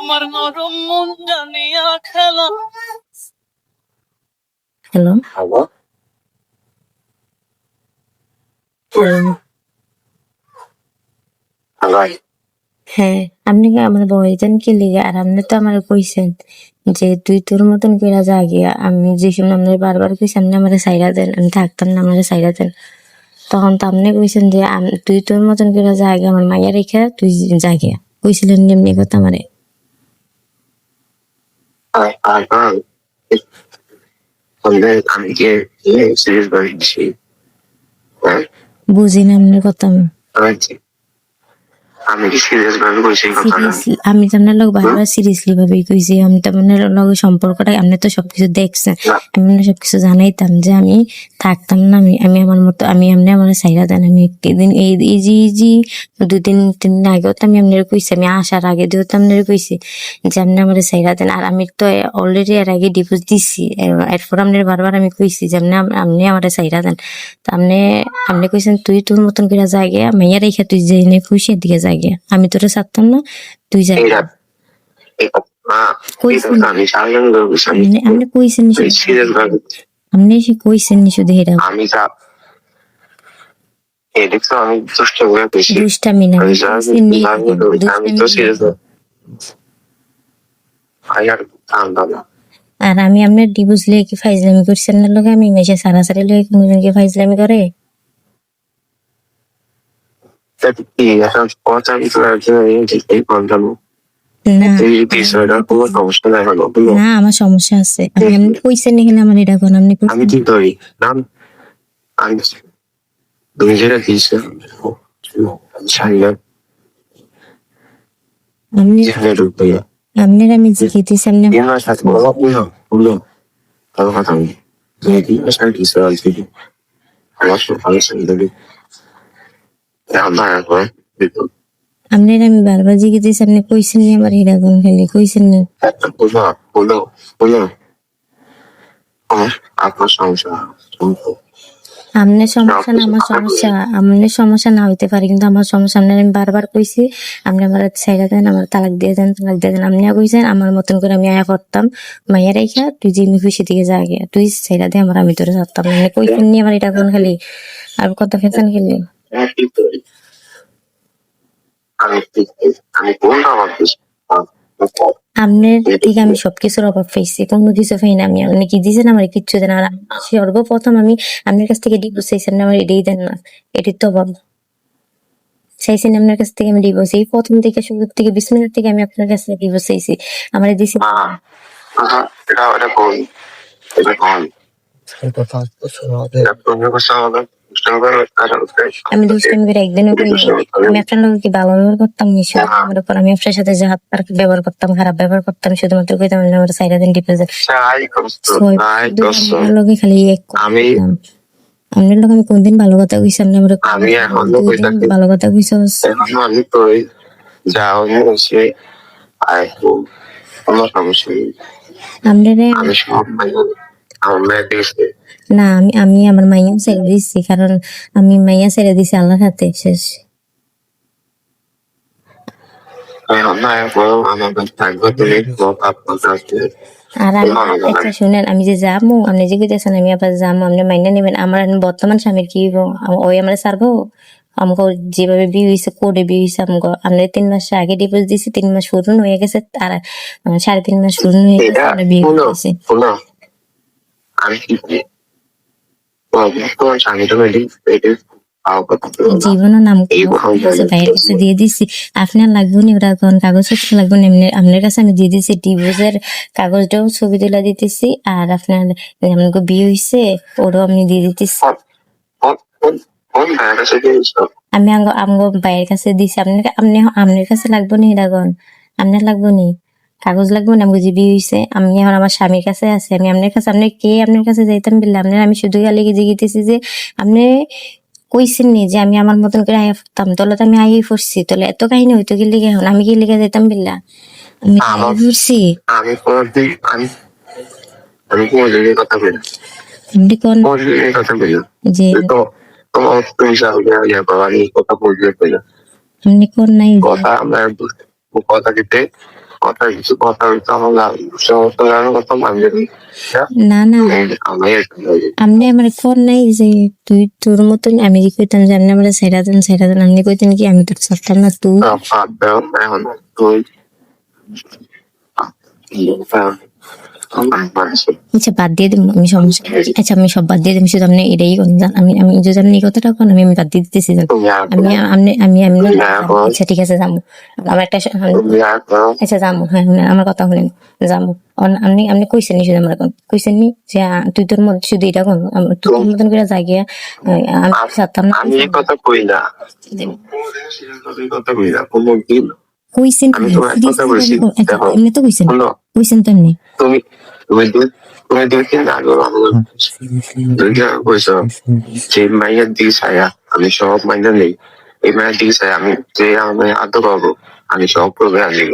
আমার নরম মন জানিয়া খেলা। হ্যালো। হ্যাঁ আপনি কি আমার বয়জন কি লিগে? আর আপনি তো আমার কইছেন যে তুই তোর মতন করে যা গিয়া আমি যে সময় আপনার বারবার কইছি আপনি আমার সাইরা দেন আমি থাকতাম না আমার সাইরা দেন। তখন তো আপনি কইছেন যে আম- তুই তোর মতন করে যা গিয়া আমার মাইয়া রেখে তুই যা গিয়া কইছিলেন এমনি কথা আমারে। I, I, বুঝি না আপনার কথা। আমি আমি কি- আমি কি সিরিয়াস ভাবে কইছি এই কথাটা? সিরিয়াসলি আমি তো আপনার লোক বারবার সিরিয়াসলি ভাবেই কইছি। আমি তো আপনার লগে সম্পর্কটা আপনি তো সবকিছু দেখছেন। আমি সবকিছু জানাইতাম যে আমি থাকতাম না আমি আমি আমার মতো আমি এমনি আমার সাইরা দেন আমি একদিন এই এই যে এই যে দুই দিন তিন দিন আগেও তো আমি আপনার কইছি আমি আসার আগে দিয়েও তো আপনার কইছি যে আপনি আমার সাইরা দেন। আর আমি তো অলরেডি এর আগে ডিভোর্স দিছি। এর- এরপর আপনার বারবার আমি কইছি যে আপনি আপনি আমার সাইরা দেন। তো আপনি আপনি কইছেন তুই তোর মতন করে জায়গা মাইয়া রেখে তুই যে খুশি দিকে জায়গা আমি তোরে ছাড়তাম না তুই যাই আমি আপনি আপনি কইছেন আপনি সে কইছেন নি শুধু এটা আমি যা এই দেখছ আমি দুষ্ট করে কইছি দুষ্টামি না আমি আমি তো সিরিয়াস আই আর আর আমি আপনার ডিভোর্স লিয়ে কি ফাইজলামি করছেন না লগে আমি মেশে সারাসারি লিয়ে কোনজন কি ফাইজলামি করে? কি এখন কথা কি এই বললাম না এই বিষয়টা না। আমার সমস্যা আছে। আপনি আপনি কইছেন নি আমার এটা কোন আপনি আমি কি করি নাম? আমি তুমি যেটা ছাইনা আপনি আপনার আমি বলো। কথা আমি তুমি আমার ভালো আপনার আমি বারবার জিজ্ঞেস আপনি কইছেন নি আমার এটা কোন খেলে কইছেন না? বলো বলো আমার আপনার সমস্যা আপনার সমস্যা না আমার সমস্যা আপনার সমস্যা না হইতে পারে কিন্তু আমার সমস্যা আপনার আমি বারবার কইছি আপনি আমার ছেড়ে দেন আমার তালাক দিয়ে দেন তালাক দিয়ে দেন। আপনিও কইছেন আমার মতন করে আমি আয়া করতাম। মাইয়া রেখা তুই যে খুশি দিকে যা গিয়া তুই ছেড়ে দে আমার আমি তোরে ছাড়তাম আপনি কইছেন নি আমার এটা কোন খালি আর কত ফেসান খেলি আমি আমি কোনটা ভাবতেছি আপনার থেকে আমি সবকিছুর অভাব কোনো কিছু পাই না আমি। আপনি কি দিয়েছেন আমার কিচ্ছু দেন আর সর্বপ্রথম আমি আপনার কাছ থেকে ডিভোর্স চাইছেন না আমার এটাই দেন না। এটির তো অভাব। চাইছেন আপনার কাছ থেকে আমি ডিভোর্স এই প্রথম থেকে শুরু থেকে বিশ মিনিট থেকে আমি আপনার কাছ থেকে ডিভোর্স চাইছি। আমার দিছি এটা এটা কোন? এটা কোন? কথা আর আমি দুষ্টামি করে একদিনও করি আমি আপনার লোক কি ভালো ব্যবহার করতাম নি? আমার উপর আমি আপনার সাথে যে হাত পার ব্যবহার করতাম খারাপ ব্যবহার করতাম শুধুমাত্র কইতাম যে আমার সাইডা দিন ডিপোজিট খালি এক আমি আপনার লোক আমি কোনদিন ভালো কথা কইছি আপনি আমার আমি এখনও। ভালো কথা কইছি আমি তো যা হয়েছে আই আমার সমস্যা নেই। আপনারে আমি সব পাই আমার মেয়ে দেখছে না আমি আমি আমার মাইয়া ছেড়ে দিচ্ছি কারণ আমি মাইয়া ছেড়ে দিছি আল্লাহর হাতে শেষ। আর শুনেন আমি যে যাব আপনি যে কইতেছেন আমি আবার যাব আপনি মাইনা নেবেন আমার বর্তমান স্বামীর কি ওই আমার সারবো আমাকে যেভাবে বিয়ে হয়েছে কোডে বিয়ে হয়েছে আমাকে আমরা তিন মাস আগে ডিভোর্স দিছি তিন মাস পূরণ হয়ে গেছে আর সাড়ে তিন মাস পূরণ হয়ে গেছে আমরা বিয়ে শুনো নাম কাছে ভাইয়ের কাছে দিয়ে দিছি। আপনার লাগবে নি ওরা কোন কাগজ লাগবে এমনি আপনার কাছে আমি দিয়ে দিছি ডিভোর্সের কাগজটাও ছবি তুলে দিতেছি আর আপনার বিয়ে হয়েছে ওটাও আমি দিয়ে দিতেছি। আমি আমগো ভাইয়ের কাছে দিছি। আপনার আপনি আপনার কাছে লাগবে নি এরকম আপনার লাগবে নি? কাগজ লাগবে না আমাকে যে বিয়ে হয়েছে আমি এখন আমার স্বামীর কাছে আছে আমি আপনার কাছে আপনি কে আপনার কাছে যাইতাম বললে? আপনার আমি শুধু খালি জিগিতেছি যে আপনি কইছেন নি যে আমি আমার মতন করে আয়া পড়তাম। তাহলে তো আমি আইয়ে পড়ছি তাহলে এত কাহিনী হইতো কি লিগে এখন? আমি কি লিগে যেতাম বিল্লা? আমি পড়ছি আমি কোনদিন আমি আমি কোন জায়গায় কথা বলি আপনি কোন কোন কথা বলি যে তো তোমার তুমি সামনে করো আমি কথা বলতে পারি আপনি কোন নাই? কথা আমরা কথা কেটে কথা কিছু কথা হইতো আমার সমস্ত গানের কথা মানবে না। না আমি আপনি আমার ফোন নাই যে তুই তোর মতন আমি কি কইতাম যে আপনি আমরা সেরা দেন সেরা দেন আপনি কইতেন কি আমি তোর সরকার না তুই আচ্ছা। বাদ দিয়ে দিন আমি সমস্যা আচ্ছা আমি সব বাদ দিয়ে দিন শুধু আপনি এটাই। আমি আমি যদি আপনি এই কথাটা করেন আমি বাদ দিয়ে দিতেছি আমি আমি আমি আমি আচ্ছা ঠিক আছে যাব আমার একটা আচ্ছা যাব হ্যাঁ আমার কথা শুনেন যাব আপনি আপনি কইছেন নি শুধু আমার এখন কইছেন নি যে তুই তোর মধ্যে শুধু এটা আম- তুই তোর মতন করে জায়গা আমি না আমি কথা কই না। কথা কই না কোনো কইছেন আমি কি? তোমার কথা বলছি, এমনি তো কইছেন কইছেন তো এমনি। তুমি তুমি দুই তুমি দুই তিন আগে কইছো যে মাইয়ার দিকে ছায়া আমি সব মাইনা নেই। এই মায়ের দিকে ছায়া আমি যে আমি আদ্য পাবো আমি সব করবে আনিল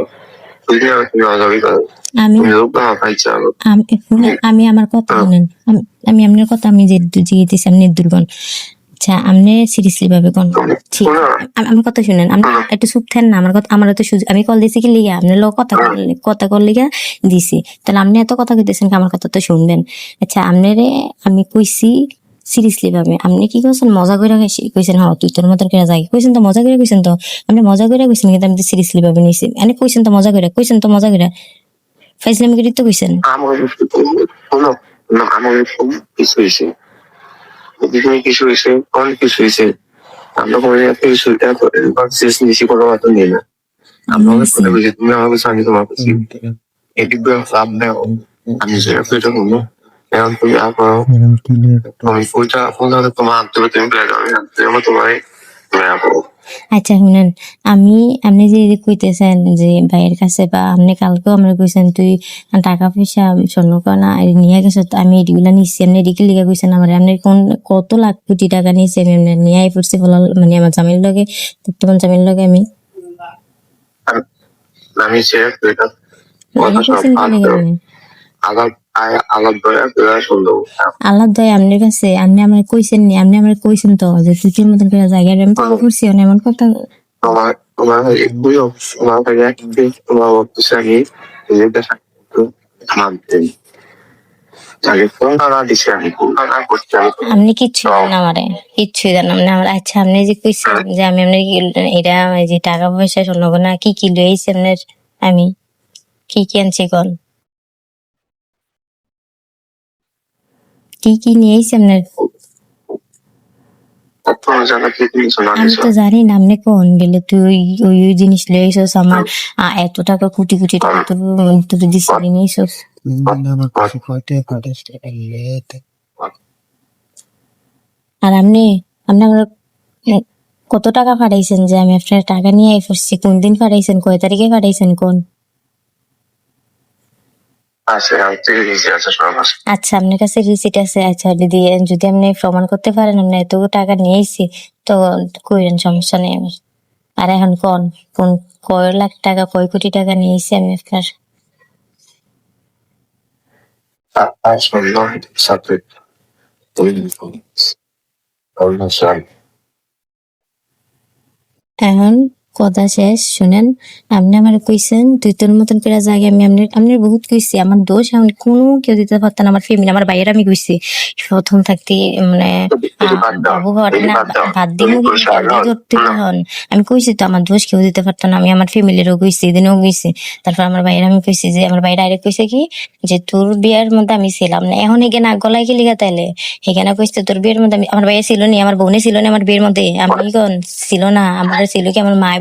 আমি আমার। কথা শুনেন। আম- আমি আপনার কথা আমি যে আপনি দুর্বল আচ্ছা আপনি সিরিয়াসলি ভাবে কোন ঠিক। আম- কথা শুনেন আপনি একটু চুপ থেন না আমার কথা আমার তো সুযোগ আমি কল দিছি কি লিগা? আপনার লোক কথা কল- কথা কল লিগা দিছি। তাহলে আপনি এত কথা কইতেছেন কি আমার কথা তো শুনবেন? আচ্ছা আপনারে আমি কইছি সিরিয়াসলি ভাবে। আপনি কি কইছেন? মজা করে কইছেন হ্যাঁ তুই তোর মতন করে যাই। কইছেন তো মজা করে কইছেন তো। আপনি মজা করে কইছেন কিন্তু আমি সিরিয়াসলি ভাবে নিছি। এনে কইছেন তো মজা করে কইছেন তো মজা করে ফাইজলামি করে তো কইছেন আমার না আমার কিছু কিছু কিছু হয়েছে অনেক কিছু হয়েছে? আমরা কোনো একটা কিছু শেষ নিয়েছি কোনো মতো নেই না। আমরা অনেক কথা বলছি তুমি আমার কাছে আমি তোমার কাছে এদিক দিয়ে লাভ নেও আমি সেটা পেটে হলো এখন তুমি আর করো। তুমি ওইটা তোমার আন্তরিক তুমি পেয়ে যাবে আমি তোমার তুমি আর আচ্ছা শুনেন আমি আপনি যে কইতেছেন যে ভাইয়ের কাছে বা আপনি কালকেও আমরা কইছেন তুই টাকা পয়সা স্বর্ণ কনা নিয়ে গেছো তো আমি এগুলা নিচ্ছি আপনি এদিকে লিখে কইছেন আমার আপনি কোন কত লাখ কোটি টাকা নিয়েছি আমি আপনার নিয়ে আই পড়ছি বলার মানে আমার জামিন লগে বর্তমান জামিন লগে আমি? আমি আপনি? আল্লাহ দয় আপনার কাছে আপনি আমার কইছেন নি আপনি আমার কইছেন তো যে তুই মতন করে জায়গায় আমি করছি মানে এমন কথা কাছে একটি আগে আপনি কিচ্ছু আমারে কিচ্ছুই জানাম না আমার আচ্ছা আপনি যে কইছেন যে আমি আপনার কি- এটা যে টাকা পয়সা শুনব না কি কি লইছি আপনার আমি কি কি আনছি কোন কি কি আপনার? তোমার জানা কি তুমি শোনা আমি তো জানি না আপনি কোন গেলে তুই ওই ওই ওই জিনিস লইছস আমার। এত টাকা কোটি কোটি টাকা তোর তোর দিছি নিয়েছস। আমার কাছে কয়টা ফাটাস লেতে আর আপনি আপনি আমার কত টাকা পাঠাইছেন যে আমি আপনার টাকা নিয়ে আই কোন দিন পাঠাইছেন কয় তারিখে পাঠাইছেন কোন আছে আমি থেকে দিয়েছি আছে সব আছে আচ্ছা আপনার কাছে রিসিট আছে। আচ্ছা দিদি যদি আপনি প্রমাণ করতে পারেন আপনি এত টাকা নিয়েছি তো কইরেন সমস্যা নেই আমার। আর এখন কোন? কোন কয় লাখ টাকা কয় কোটি টাকা নিয়েছি আমি আপনার? এখন কথা শেষ শুনেন। আপনি আমার কইছেন তুই তোর মতন করে জায়গায় আমি আপনি আপনার বহুত কইছি আমার দোষ এখন কোনো কেউ দিতে পারতাম আমার ফ্যামিলি আমার বাইরে আমি কইছি। প্রথম থাকতে মানে বাবু না বাদ দিব ধরতে হন। আমি কইছি তো আমার দোষ কেউ দিতে পারতাম আমি আমার ফ্যামিলিরও কইছি এদিনও কইছি। তারপর আমার বাইরে আমি কইছি যে আমার বাইরে ডাইরেক্ট কইছে কি যে তোর বিয়ার মধ্যে আমি ছিলাম না এখন এখানে গলায় কি লিগা তাইলে? এখানে কইছে তোর বিয়ের মধ্যে আমি আমার ভাইয়া ছিল নি আমার বোনে ছিল না আমার বিয়ের মধ্যে আমি কোন? ছিল না আমার ছিল কি আমার মায়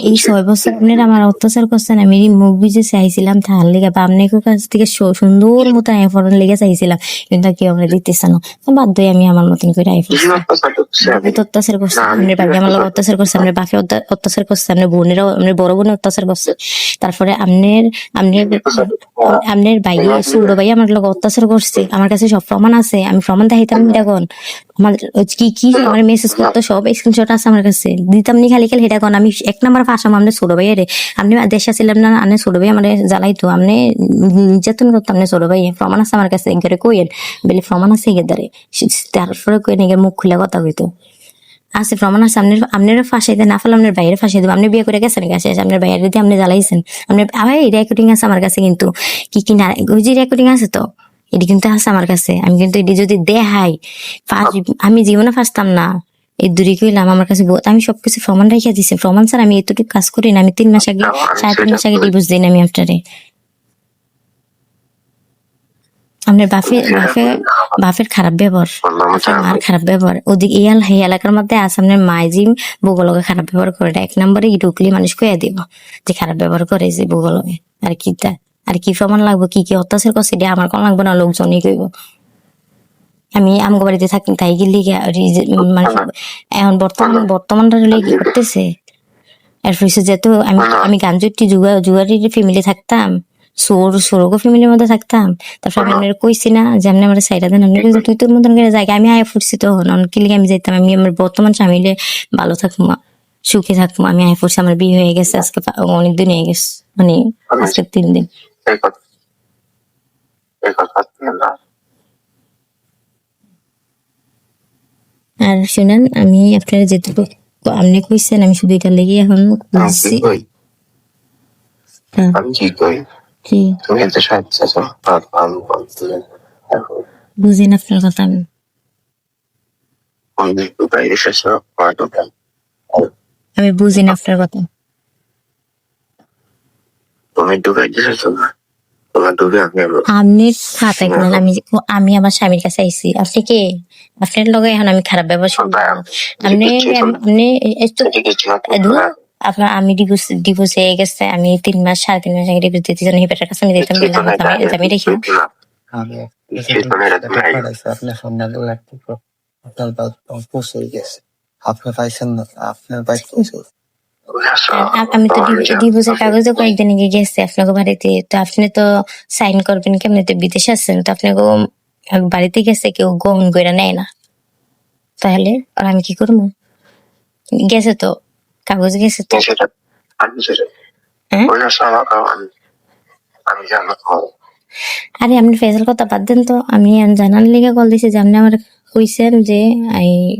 এই ছয় বছর আপনার আমার অত্যাচার করছেন আমি মুভি যে চাইছিলাম তাহার লেগে। বা আপনার কাছ থেকে সুন্দর মতো আইফোন লেগে চাইছিলাম। কিন্তু কেউ আমরা দিতেছে না। বাধ্য আমি আমার মতন করে আইফোন অত্যাচার করছে আপনার বাকি আমার লোক অত্যাচার করছে। আপনার বাকি অত্যা- অত্যাচার করছে। আপনার বোনেরাও আপনার বড় বোনে অত্যাচার করছে। তারপরে আপনার আপনার আপনার ছোট ভাই আমার লোক অত্যাচার করছে। আমার কাছে সব প্রমাণ আছে। আমি প্রমাণ দেখাইতাম এখন আমার কি কি আমার মেসেজ করতো সব স্ক্রিনশট আছে আমার কাছে। দিতাম নি খালি খালি হেটা কোন, আমি এক নাম্বার ফাঁসাম ছোট ভাই রে। আপনি দেশে ছিলাম না ছোট ভাই আমার আপনি নির্যাতন করতাম না ছোট ভাই প্রমাণ আছে আমার কাছে কইেন বলে প্রমাণ আছে তারপরে কই না মুখ খুলে কথা কইতো। আছে, প্রমাণ আছে আপনি আপনারা ফাঁসাইতে না আপনার বাইরে ফাঁসাই দেবো আপনি বিয়ে করে গেছেন কাছে আপনার বাইরে যদি আপনি জ্বালাইছেন আপনি আবার রেকর্ডিং আছে আমার কাছে কিন্তু। কি কি না রেকর্ডিং আছে তো? এটি কিন্তু আছে আমার কাছে। আমি কিন্তু এটি যদি দেখাই ফার্স্ট- আমি জীবনে ফাঁসতাম না। এই দূরে আমার কাছে আমি সবকিছু প্রমাণ রেখে দিছি। প্রমাণ স্যার আমি এতটুকু কাজ করি না। আমি তিন মাস আগে সাড়ে তিন মাস আগে ডিভোর্স আমি আপনারে। আপনার বাপের বাপের বাপের খারাপ ব্যবহার। মার খারাপ ব্যবহার। ওদিকে ইয়াল এলাকার মধ্যে আছে আপনার মাইজিম বগলকে খারাপ ব্যবহার করে। এক নম্বরে ঢুকলে মানুষ কয়ে দিব যে খারাপ ব্যবহার করে যে বগলকে। আর কি তা? আর কি প্রমাণ লাগবে? কি কি অত্যাচার করছে? এটা আমার কোন লাগবে না, লোকজনই কইব। আমি, আমগো বাড়িতে থাকি, তাই গেলি মানে এখন বর্তমান, বর্তমানটা কি করতেছে? এর ফলে যেহেতু আমি আমি গাঞ্জুটি জুয়া জুয়ারির ফ্যামিলি থাকতাম সোর সোরগো ফ্যামিলির মধ্যে থাকতাম তারপর আমি আপনার কইছি না, যে আপনি আমার সাইডা দেন, আপনি তুই তোর মতন করে জায়গা আমি আয়া ফুটছি তো অনেক লিগে আমি যাইতাম, আমি আমার বর্তমান স্বামীলে ভালো থাকব সুখে থাকব আমি আয়া ফুটছি আমার বিয়ে হয়ে গেছে, আজকে অনেক দিন হয়ে গেছে মানে আজকে তিন দিন। এই কথা। এই কথা আর শুনেন আমি আপনার যেটুকু আপনি কইছেন আমি শুধু এটা লেগে এখন হ্যাঁ, আমি কি কই? কি? তুমি এত সাহায্য আমি বলতে বুঝি না আপনার কথা আমি। আমি বুঝি না আপনার কথা। তোমার আমি আপনি খাতায় করলেন আমি আমি আমার স্বামীর কাছে আইছি। আপনি কে? আপনার লগে এখন আমি খারাপ। আপনি আপনি আপনার আমি ডিভোর্স ডিভোর্স হয়ে গেছে। আমি তিন মাস সাড়ে তিন মাস আগে ডিভোর্স দিতে জন্য হিপেটার কাছে আমি দিতাম দিলাম। আমি রেখে। আপনার সন্ধ্যা আপনার পৌঁছে গেছে। আপনি পাইছেন না আপনার আ- আমি তো ডিভোর্সের কাগজে কয়েকদিন আগে গেছে আপনাকে বাড়িতে তো আপনি তো সাইন করবেন কেমনি? তো বিদেশে আছেন তো আপনাকে বাড়িতে গেছে কেউ গ্রহণ করে নেয় না। তাহলে আর আমি কি করব? গেছে তো কাগজ গেছে তো। হ্যাঁ? আরে আপনি ফেসাল কথা বাদ দেন তো আমি জানার লিগে কল দিছি যে আপনি আমার কইছেন যে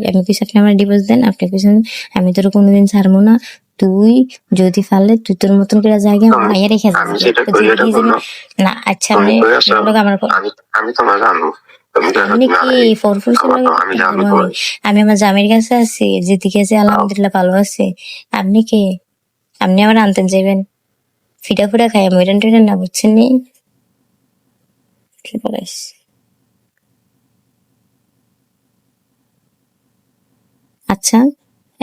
আমি কইছি আপনি আমার ডিভোর্স দেন আপনি কইছেন আমি তোর কোনোদিন ছাড়বো না। তুই যদি পারলে তুই তোর মতন করে জায়গা আমি- মাইয়া রেখে। আমি। না। আচ্ছা লগে আমার আমি আমি তোমার জানো। তুমি জানো আপনি কি আমি- আমার লগে আমি জানো আমি আমি আমার জামির কাছে আছি যেদিকে আছে আলহামদুলিল্লাহ ভালো আছে। আপনি কে? আপনি আমার আনতেন যাবেন ফিটা ফুটা খাই মইরান টইরান না বুঝছেন নি? কি বলিস আচ্ছা।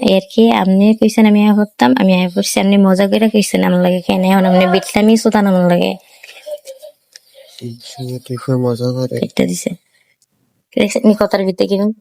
এর কি আপনি কইছেন আমি আয় করতাম আমি আয় করছি আপনি মজা করে কইছেন আমার লাগে কেন এখন আপনি বিটলামি সুতান আমার লাগে। মজা করে এটা দিছে। কথার ভিতরে কীরকম